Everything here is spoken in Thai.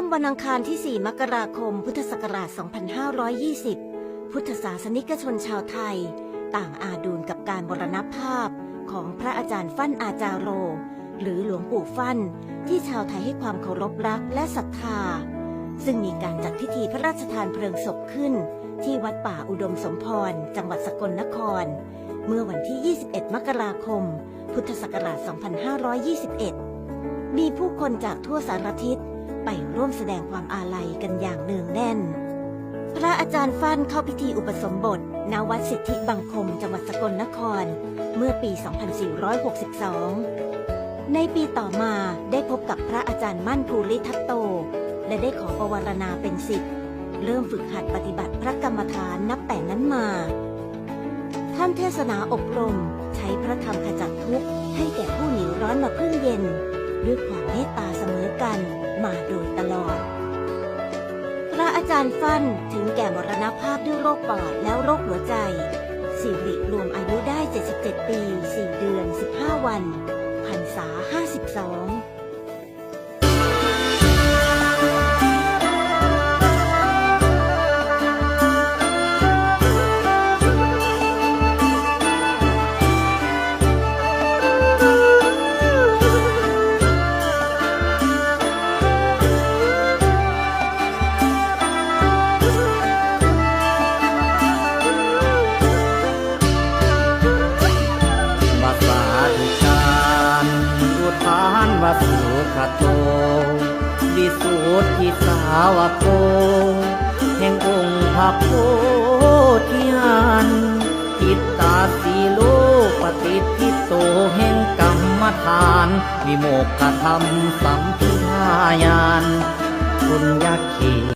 ค่ำวันอังคารที่ 4 มกราคม พุทธศักราช 2520 พุทธศาสนิกชนชาวไทย ต่างอาดูลกับการบรณภาพของพระอาจารย์ฟั่นอาจารโร หรือหลวงปู่ฟั่น ที่ชาวไทยให้ความเคารพรักและศรัทธา ซึ่งมีการจัดพิธีพระราชทานเพลิงศพขึ้น ที่วัดป่าอุดมสมพร จังหวัดสกลนคร เมื่อวันที่ 21 มกราคม พุทธศักราช 2521 มีผู้คนจากทั่วสารทิศ ไปร่วมแสดงความอาลัยกันอย่างเนืองแน่น พระอาจารย์ฟั่นเข้าพิธีอุปสมบท ณ วัดสิทธิบังคม จังหวัดสกลนคร เมื่อปี 2462 ในปีต่อมาได้พบกับพระอาจารย์มั่นภูริทัตโต และได้ขอปวารณาเป็นศิษย์เริ่มฝึกหัดปฏิบัติพระกรรมฐานนับแต่นั้นมา ท่านเทศนาอบรมใช้พระธรรมขจัดทุกข์ให้แก่ผู้หนีร้อนมาพึ่งเย็น ด้วยความเมตตาเสมอกัน จารย์ฟั่นถึงแก่มรณภาพด้วยโรคปอดแล้วโรคหัวใจ สิริรวมอายุได้ 77 ปี 4 เดือน 15 วันพรรษา 52 ทาสุขโตวิสุทธิสาวโก แห่งองค์พระโพธิญาณจิตตาสีโลปฏิทิโตแห่งกรรมฐาน วิโมกขธรรมสัมพิทายานคุณยักขี